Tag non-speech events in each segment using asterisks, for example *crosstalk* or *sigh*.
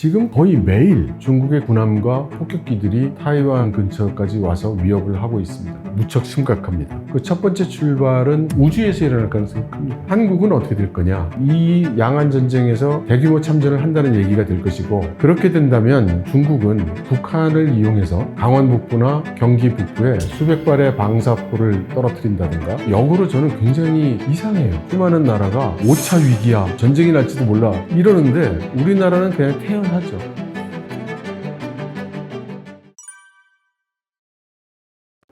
지금 거의 매일 중국의 군함과 폭격기들이 타이완 근처까지 와서 위협을 하고 있습니다. 무척 심각합니다. 그 첫 번째 출발은 우주에서 일어날 가능성이 큽니다. 한국은 어떻게 될 거냐? 이 양안 전쟁에서 대규모 참전을 한다는 얘기가 될 것이고 그렇게 된다면 중국은 북한을 이용해서 강원 북부나 경기 북부에 수백 발의 방사포를 떨어뜨린다든가 역으로 저는 굉장히 이상해요. 수많은 나라가 5차 위기야 전쟁이 날지도 몰라 이러는데 우리나라는 그냥 태연 하죠.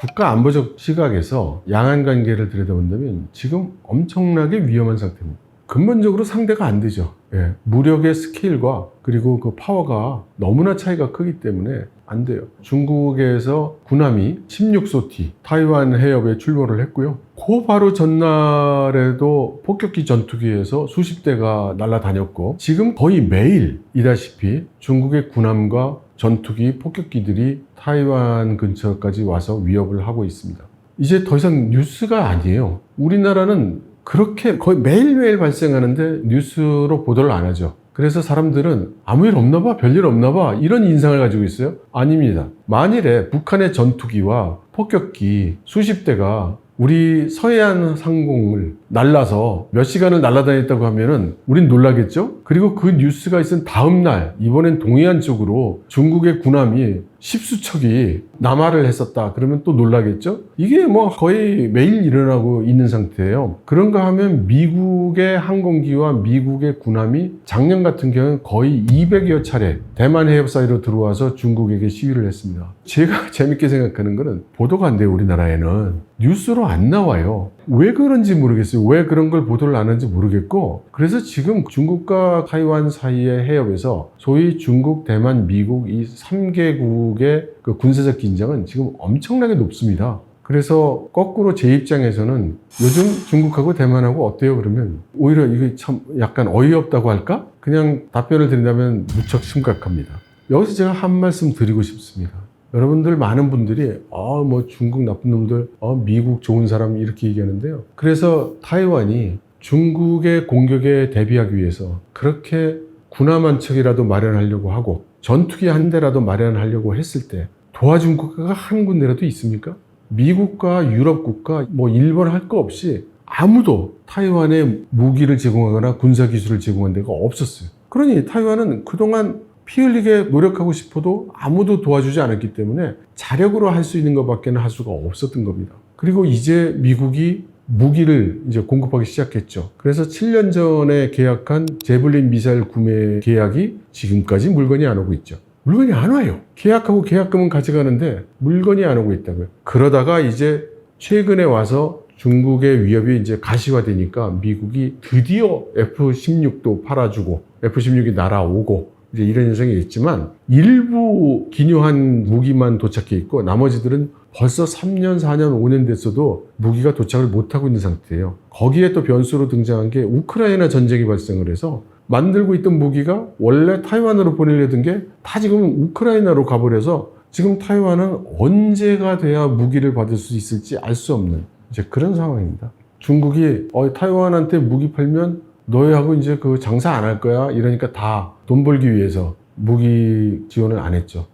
국가 안보적 시각에서 양안 관계를 들여다본다면 지금 엄청나게 위험한 상태입니다. 근본적으로 상대가 안 되죠. 예, 무력의 스케일과 그리고 그 파워가 너무나 차이가 크기 때문에 안 돼요. 중국에서 군함이 16소티 타이완 해협에 출몰을 했고요. 그 바로 전날에도 폭격기 전투기에서 수십 대가 날아다녔고 지금 거의 매일이다시피 중국의 군함과 전투기, 폭격기들이 타이완 근처까지 와서 위협을 하고 있습니다. 이제 더 이상 뉴스가 아니에요. 우리나라는 그렇게 거의 매일매일 발생하는데 뉴스로 보도를 안 하죠. 그래서 사람들은 아무 일 없나 봐, 별일 없나 봐, 이런 인상을 가지고 있어요? 아닙니다. 만일에 북한의 전투기와 폭격기 수십 대가 우리 서해안 상공을 날라서 몇 시간을 날아다녔다고 하면은 우린 놀라겠죠? 그리고 그 뉴스가 있은 다음 날, 이번엔 동해안 쪽으로 중국의 군함이 십수척이 남하를 했었다. 그러면 또 놀라겠죠? 이게 뭐 거의 매일 일어나고 있는 상태예요. 그런가 하면 미국의 항공기와 미국의 군함이 작년 같은 경우는 거의 200여 차례 대만 해협 사이로 들어와서 중국에게 시위를 했습니다. 제가 *laughs* 재밌게 생각하는 거는 보도가 안 돼요, 우리나라에는. 뉴스로 안 나와요. 왜 그런지 모르겠어요. 왜 그런 걸 보도를 안 하는지 모르겠고. 그래서 지금 중국과 타이완 사이의 해협에서 소위 중국, 대만, 미국 이 3개국의 그 군사적 긴장은 지금 엄청나게 높습니다. 그래서 거꾸로 제 입장에서는 요즘 중국하고 대만하고 어때요? 그러면 오히려 이게 참 약간 어이없다고 할까? 그냥 답변을 드린다면 무척 심각합니다. 여기서 제가 한 말씀 드리고 싶습니다. 여러분들 많은 분들이 아 뭐 중국 나쁜 놈들, 아 미국 좋은 사람 이렇게 얘기하는데요. 그래서 타이완이 중국의 공격에 대비하기 위해서 그렇게 군함 한 척이라도 마련하려고 하고 전투기 한 대라도 마련하려고 했을 때 도와준 국가가 한 군데라도 있습니까? 미국과 유럽 국가, 뭐 일본 할 거 없이 아무도 타이완에 무기를 제공하거나 군사 기술을 제공한 데가 없었어요. 그러니 타이완은 그동안 피 흘리게 노력하고 싶어도 아무도 도와주지 않았기 때문에 자력으로 할 수 있는 것밖에는 할 수가 없었던 겁니다. 그리고 이제 미국이 무기를 이제 공급하기 시작했죠. 그래서 7년 전에 계약한 제블린 미사일 구매 계약이 지금까지 물건이 안 오고 있죠. 물건이 안 와요. 계약하고 계약금은 가져가는데 물건이 안 오고 있다고요. 그러다가 이제 최근에 와서 중국의 위협이 이제 가시화되니까 미국이 드디어 F-16도 팔아주고 F-16이 날아오고 이제 이런 현상이 있지만 일부 기묘한 무기만 도착해 있고 나머지들은 벌써 3년, 4년, 5년 됐어도 무기가 도착을 못하고 있는 상태예요. 거기에 또 변수로 등장한 게 우크라이나 전쟁이 발생을 해서 만들고 있던 무기가 원래 타이완으로 보내려던 게 다 지금 우크라이나로 가버려서 지금 타이완은 언제가 돼야 무기를 받을 수 있을지 알 수 없는 이제 그런 상황입니다. 중국이 어, 타이완한테 무기 팔면 너희하고 이제 그 장사 안 할 거야 이러니까 다 돈 벌기 위해서 무기 지원을 안 했죠.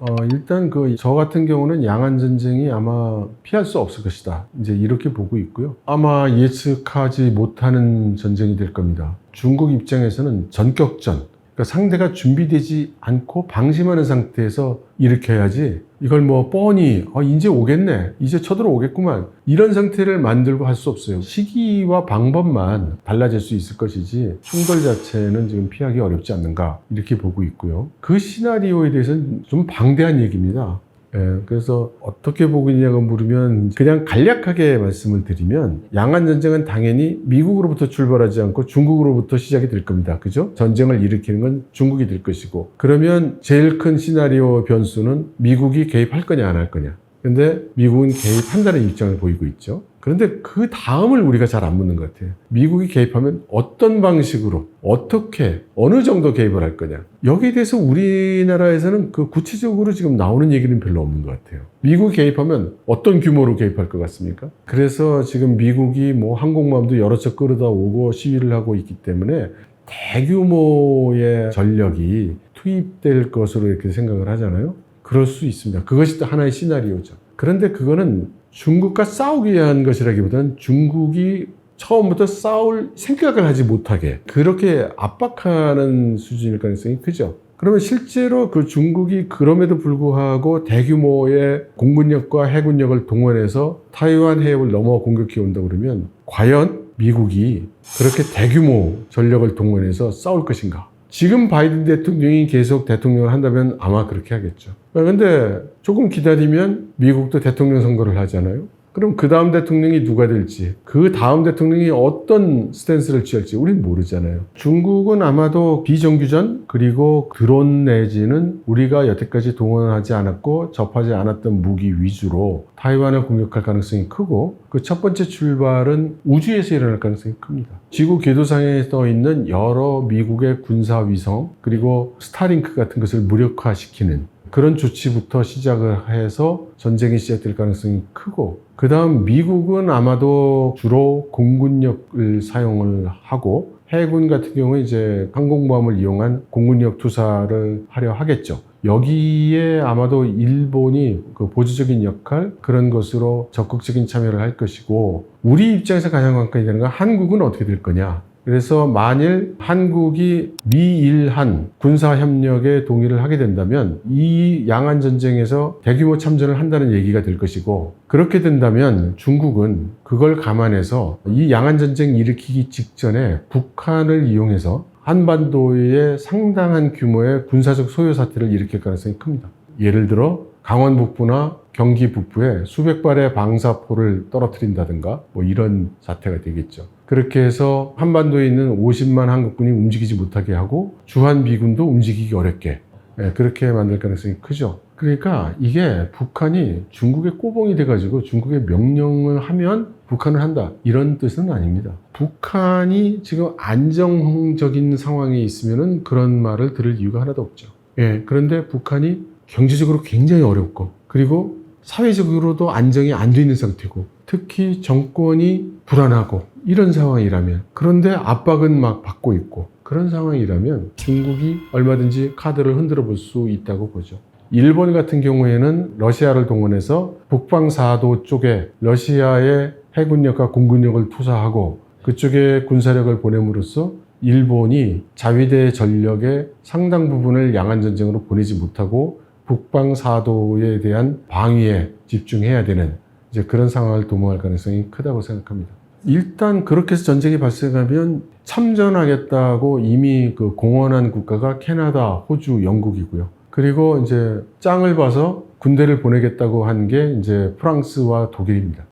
어, 일단 그 저 같은 경우는 양안 전쟁이 아마 피할 수 없을 것이다. 이제 이렇게 보고 있고요. 아마 예측하지 못하는 전쟁이 될 겁니다. 중국 입장에서는 전격전, 그러니까 상대가 준비되지 않고 방심하는 상태에서 일으켜야지 이걸 뭐 뻔히 어, 이제 오겠네 이제 쳐들어오겠구만 이런 상태를 만들고 할 수 없어요. 시기와 방법만 달라질 수 있을 것이지 충돌 자체는 지금 피하기 어렵지 않는가 이렇게 보고 있고요. 그 시나리오에 대해서는 좀 방대한 얘기입니다 예, 그래서 어떻게 보고 있냐고 물으면 그냥 간략하게 말씀을 드리면 양안 전쟁은 당연히 미국으로부터 출발하지 않고 중국으로부터 시작이 될 겁니다. 그죠? 전쟁을 일으키는 건 중국이 될 것이고 그러면 제일 큰 시나리오 변수는 미국이 개입할 거냐 안 할 거냐. 근데 미국은 개입한다는 입장을 보이고 있죠. 그런데 그 다음을 우리가 잘 안 묻는 것 같아요. 미국이 개입하면 어떤 방식으로, 어떻게, 어느 정도 개입을 할 거냐. 여기에 대해서 우리나라에서는 그 구체적으로 지금 나오는 얘기는 별로 없는 것 같아요. 미국이 개입하면 어떤 규모로 개입할 것 같습니까? 그래서 지금 미국이 뭐 항공모함도 여러 척 끌어다 오고 시위를 하고 있기 때문에 대규모의 전력이 투입될 것으로 이렇게 생각을 하잖아요. 그럴 수 있습니다. 그것이 또 하나의 시나리오죠. 그런데 그거는 중국과 싸우기 위한 것이라기보다는 중국이 처음부터 싸울 생각을 하지 못하게 그렇게 압박하는 수준일 가능성이 크죠. 그러면 실제로 그 중국이 그럼에도 불구하고 대규모의 공군력과 해군력을 동원해서 타이완 해협을 넘어 공격해 온다 그러면 과연 미국이 그렇게 대규모 전력을 동원해서 싸울 것인가? 지금 바이든 대통령이 계속 대통령을 한다면 아마 그렇게 하겠죠. 그런데 조금 기다리면 미국도 대통령 선거를 하잖아요. 그럼 그 다음 대통령이 누가 될지, 그 다음 대통령이 어떤 스탠스를 취할지 우리는 모르잖아요. 중국은 아마도 비정규전 그리고 드론 내지는 우리가 여태까지 동원하지 않았고 접하지 않았던 무기 위주로 타이완을 공격할 가능성이 크고 그 첫 번째 출발은 우주에서 일어날 가능성이 큽니다. 지구 궤도상에 떠 있는 여러 미국의 군사 위성 그리고 스타링크 같은 것을 무력화시키는 그런 조치부터 시작을 해서 전쟁이 시작될 가능성이 크고 그 다음 미국은 아마도 주로 공군력을 사용을 하고 해군 같은 경우에 이제 항공모함을 이용한 공군력 투사를 하려 하겠죠. 여기에 아마도 일본이 그 보조적인 역할 그런 것으로 적극적인 참여를 할 것이고 우리 입장에서 가장 관건이 되는 건 한국은 어떻게 될 거냐. 그래서 만일 한국이 미일한 군사 협력에 동의를 하게 된다면 이 양안 전쟁에서 대규모 참전을 한다는 얘기가 될 것이고 그렇게 된다면 중국은 그걸 감안해서 이 양안 전쟁 일으키기 직전에 북한을 이용해서 한반도에 상당한 규모의 군사적 소요 사태를 일으킬 가능성이 큽니다. 예를 들어 강원 북부나 경기 북부에 수백 발의 방사포를 떨어뜨린다든가 뭐 이런 사태가 되겠죠. 그렇게 해서 한반도에 있는 50만 한국군이 움직이지 못하게 하고 주한 미군도 움직이기 어렵게 예, 그렇게 만들 가능성이 크죠. 그러니까 이게 북한이 중국의 꼬봉이 돼가지고 중국의 명령을 하면 북한을 한다 이런 뜻은 아닙니다. 북한이 지금 안정적인 상황에 있으면은 그런 말을 들을 이유가 하나도 없죠. 예, 그런데 북한이 경제적으로 굉장히 어렵고 그리고 사회적으로도 안정이 안 돼 있는 상태고 특히 정권이 불안하고 이런 상황이라면 그런데 압박은 막 받고 있고 그런 상황이라면 중국이 얼마든지 카드를 흔들어 볼 수 있다고 보죠. 일본 같은 경우에는 러시아를 동원해서 북방사도 쪽에 러시아의 해군력과 공군력을 투사하고 그쪽에 군사력을 보냄으로써 일본이 자위대 전력의 상당 부분을 양안 전쟁으로 보내지 못하고 북방 사도에 대한 방위에 집중해야 되는 이제 그런 상황을 도모할 가능성이 크다고 생각합니다. 일단 그렇게 해서 전쟁이 발생하면 참전하겠다고 이미 그 공언한 국가가 캐나다, 호주, 영국이고요. 그리고 이제 짱을 봐서 군대를 보내겠다고 한 게 이제 프랑스와 독일입니다.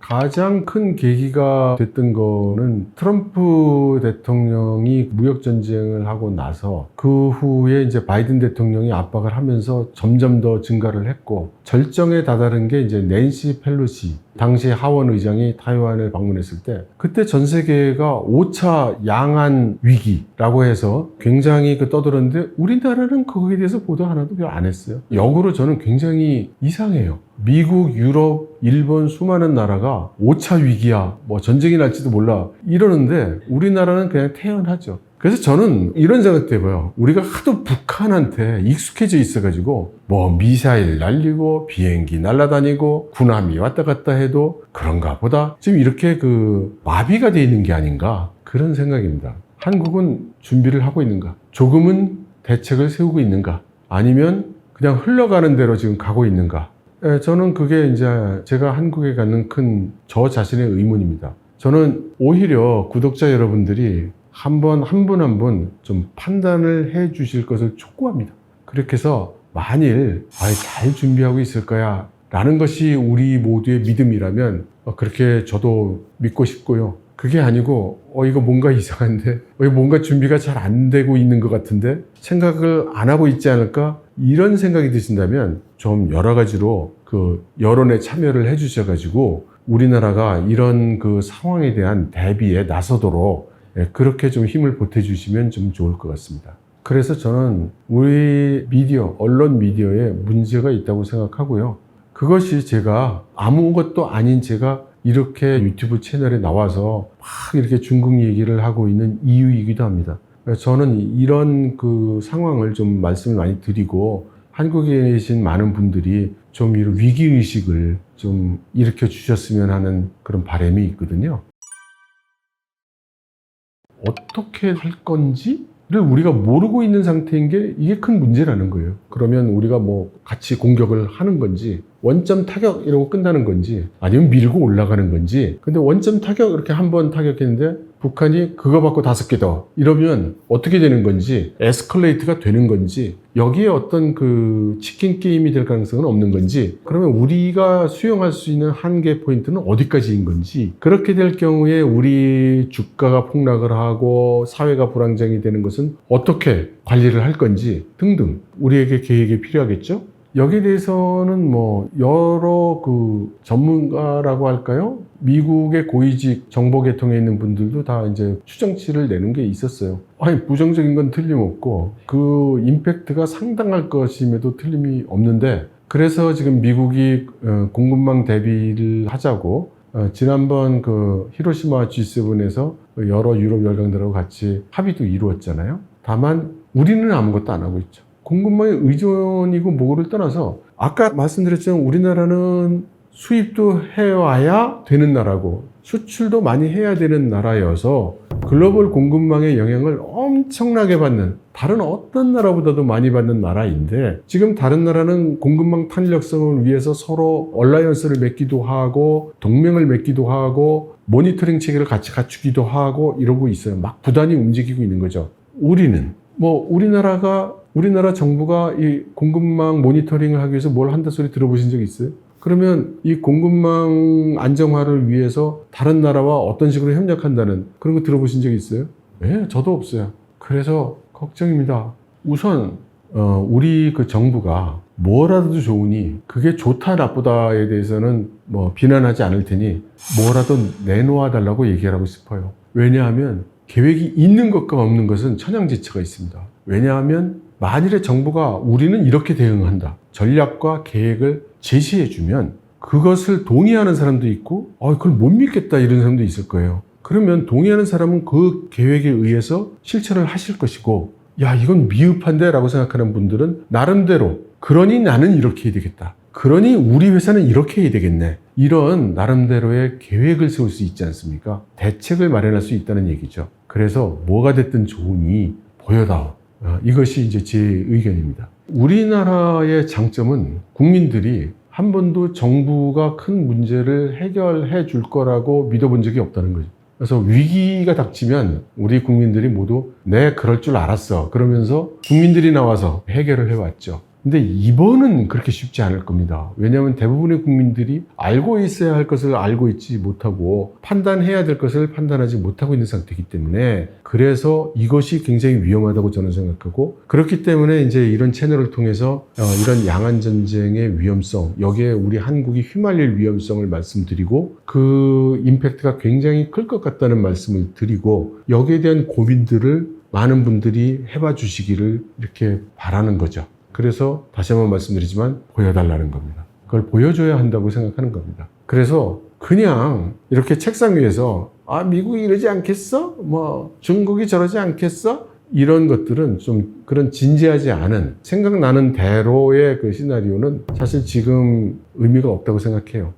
가장 큰 계기가 됐던 거는 트럼프 대통령이 무역 전쟁을 하고 나서 그 후에 이제 바이든 대통령이 압박을 하면서 점점 더 증가를 했고 절정에 다다른 게 이제 낸시 펠로시 당시 하원 의장이 타이완을 방문했을 때 그때 전 세계가 5차 양안 위기라고 해서 굉장히 그 떠들었는데 우리나라는 거기에 대해서 보도 하나도 별 안 했어요. 역으로 저는 굉장히 이상해요. 미국, 유럽, 일본 수많은 나라가 5차 위기야, 뭐 전쟁이 날지도 몰라 이러는데 우리나라는 그냥 태연하죠. 그래서 저는 이런 생각도 해봐요. 우리가 하도 북한한테 익숙해져 있어가지고 뭐 미사일 날리고 비행기 날아다니고 군함이 왔다 갔다 해도 그런가 보다 지금 이렇게 그 마비가 돼 있는 게 아닌가 그런 생각입니다. 한국은 준비를 하고 있는가? 조금은 대책을 세우고 있는가? 아니면 그냥 흘러가는 대로 지금 가고 있는가? 예, 저는 그게 이제 제가 한국에 갖는 큰 저 자신의 의문입니다. 저는 오히려 구독자 여러분들이 한 번 한 분 한 분 좀 판단을 해 주실 것을 촉구합니다. 그렇게 해서 만일 아, 잘 준비하고 있을 거야 라는 것이 우리 모두의 믿음이라면 어, 그렇게 저도 믿고 싶고요. 그게 아니고 어 이거 뭔가 *laughs* 이상한데 어, 뭔가 준비가 잘 안 되고 있는 것 같은데 생각을 안 하고 있지 않을까 이런 생각이 드신다면 좀 여러 가지로 그 여론에 참여를 해 주셔가지고 우리나라가 이런 그 상황에 대한 대비에 나서도록 예, 그렇게 좀 힘을 보태주시면 좀 좋을 것 같습니다. 그래서 저는 우리 미디어, 언론 미디어에 문제가 있다고 생각하고요. 그것이 제가 아무것도 아닌 제가 이렇게 유튜브 채널에 나와서 막 이렇게 중국 얘기를 하고 있는 이유이기도 합니다. 저는 이런 그 상황을 좀 말씀을 많이 드리고 한국에 계신 많은 분들이 좀 이런 위기의식을 좀 일으켜 주셨으면 하는 그런 바람이 있거든요. 어떻게 할 건지 를 우리가 모르고 있는 상태인 게 이게 큰 문제라는 거예요. 그러면 우리가 뭐 같이 공격을 하는 건지 원점 타격 이러고 끝나는 건지 아니면 밀고 올라가는 건지. 근데 원점 타격 이렇게 한 번 타격했는데 북한이 그거 받고 다섯 개 더. 이러면 어떻게 되는 건지 에스컬레이트가 되는 건지 여기에 어떤 그 치킨 게임이 될 가능성은 없는 건지 그러면 우리가 수용할 수 있는 한계 포인트는 어디까지인 건지. 그렇게 될 경우에 우리 주가가 폭락을 하고 사회가 불안정이 되는 것은 어떻게 관리를 할 건지 등등 우리에게 계획이 필요하겠죠. 여기에 대해서는 뭐 여러 그 전문가라고 할까요? 미국의 고위직 정보 계통에 있는 분들도 다 이제 추정치를 내는 게 있었어요. 아니 부정적인 건 틀림없고 그 임팩트가 상당할 것임에도 틀림이 없는데 그래서 지금 미국이 어, 공급망 대비를 하자고 어, 지난번 그 히로시마 G7에서 여러 유럽 열강들하고 같이 합의도 이루었잖아요. 다만 우리는 아무것도 안 하고 있죠. 공급망에 의존이고 뭐를 떠나서 아까 말씀드렸지만 우리나라는 수입도 해와야 되는 나라고 수출도 많이 해야 되는 나라여서 글로벌 공급망의 영향을 엄청나게 받는 다른 어떤 나라보다도 많이 받는 나라인데 지금 다른 나라는 공급망 탄력성을 위해서 서로 얼라이언스를 맺기도 하고 동맹을 맺기도 하고 모니터링 체계를 같이 갖추기도 하고 이러고 있어요. 막 부단히 움직이고 있는 거죠. 우리는 뭐 우리나라가 우리나라 정부가 이 공급망 모니터링을 하기 위해서 뭘 한다 소리 들어보신 적 있어요? 그러면 이 공급망 안정화를 위해서 다른 나라와 어떤 식으로 협력한다는 그런 거 들어보신 적 있어요? 네, 저도 없어요. 그래서 걱정입니다. 우선 어, 우리 그 정부가 뭐라도 좋으니 그게 좋다 나쁘다에 대해서는 뭐 비난하지 않을 테니 뭐라도 내놓아 달라고 얘기하고 싶어요. 왜냐하면 계획이 있는 것과 없는 것은 천양지차가 있습니다. 왜냐하면 만일에 정부가 우리는 이렇게 대응한다. 전략과 계획을 제시해 주면 그것을 동의하는 사람도 있고, 아, 그걸 못 믿겠다 이런 사람도 있을 거예요. 그러면 동의하는 사람은 그 계획에 의해서 실천을 하실 것이고, 야, 이건 미흡한데 라고 생각하는 분들은 나름대로, 그러니 나는 이렇게 해야 되겠다. 그러니 우리 회사는 이렇게 해야 되겠네. 이런 나름대로의 계획을 세울 수 있지 않습니까? 대책을 마련할 수 있다는 얘기죠. 그래서 뭐가 됐든 좋으니 보여다오. 어, 이것이 이제 제 의견입니다. 우리나라의 장점은 국민들이 한 번도 정부가 큰 문제를 해결해 줄 거라고 믿어본 적이 없다는 거죠. 그래서 위기가 닥치면 우리 국민들이 모두 네, 그럴 줄 알았어. 그러면서 국민들이 나와서 해결을 해왔죠. 근데 이번은 그렇게 쉽지 않을 겁니다. 왜냐하면 대부분의 국민들이 알고 있어야 할 것을 알고 있지 못하고 판단해야 될 것을 판단하지 못하고 있는 상태이기 때문에 그래서 이것이 굉장히 위험하다고 저는 생각하고 그렇기 때문에 이제 이런 채널을 통해서 어, 이런 양안 전쟁의 위험성 여기에 우리 한국이 휘말릴 위험성을 말씀드리고 그 임팩트가 굉장히 클 것 같다는 말씀을 드리고 여기에 대한 고민들을 많은 분들이 해봐 주시기를 이렇게 바라는 거죠. 그래서 다시 한번 말씀드리지만 보여달라는 겁니다. 그걸 보여줘야 한다고 생각하는 겁니다. 그래서 그냥 이렇게 책상 위에서 아 미국이 이러지 않겠어? 뭐 중국이 저러지 않겠어? 이런 것들은 좀 그런 진지하지 않은 생각나는 대로의 그 시나리오는 사실 지금 의미가 없다고 생각해요.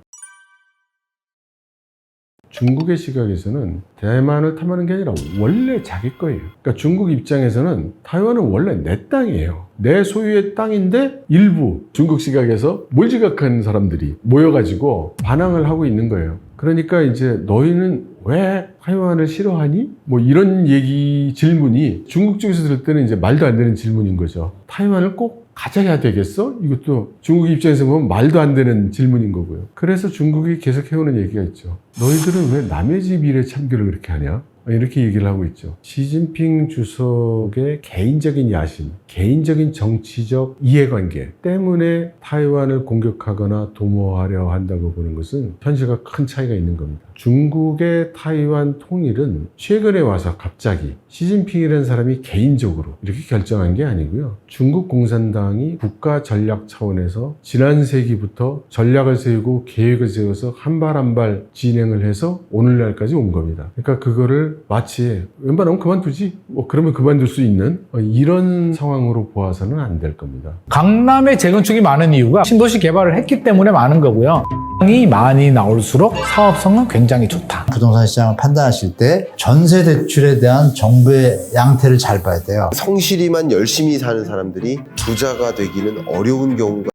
중국의 시각에서는 대만을 탐하는 게 아니라 원래 자기 거예요. 그러니까 중국 입장에서는 타이완은 원래 내 땅이에요. 내 소유의 땅인데 일부 중국 시각에서 몰지각한 사람들이 모여가지고 반항을 하고 있는 거예요. 그러니까 이제 너희는 왜 타이완을 싫어하니? 뭐 이런 얘기 질문이 중국 쪽에서 들을 때는 이제 말도 안 되는 질문인 거죠. 타이완을 꼭 가져야 되겠어? 이것도 중국 입장에서 보면 말도 안 되는 질문인 거고요. 그래서 중국이 계속 해오는 얘기가 있죠. 너희들은 왜 남의 집 일에 참교를 그렇게 하냐? 이렇게 얘기를 하고 있죠. 시진핑 주석의 개인적인 야심, 개인적인 정치적 이해관계 때문에 타이완을 공격하거나 도모하려 한다고 보는 것은 현실과 큰 차이가 있는 겁니다. 중국의 타이완 통일은 최근에 와서 갑자기 시진핑이라는 사람이 개인적으로 이렇게 결정한 게 아니고요. 중국 공산당이 국가 전략 차원에서 지난 세기부터 전략을 세우고 계획을 세워서 한 발 한발 진행을 해서 오늘날까지 온 겁니다. 그러니까 그거를 마치 웬만하면 그만두지 뭐 그러면 그만둘 수 있는 어, 이런 상황으로 보아서는 안 될 겁니다. 강남에 재건축이 많은 이유가 신도시 개발을 했기 때문에 많은 거고요. 이 많이 나올수록 사업성은 굉장히 좋다. 부동산 시장을 판단하실 때 전세 대출에 대한 정부의 양태를 잘 봐야 돼요. 성실히만 열심히 사는 사람들이 부자가 되기는 어려운 경우가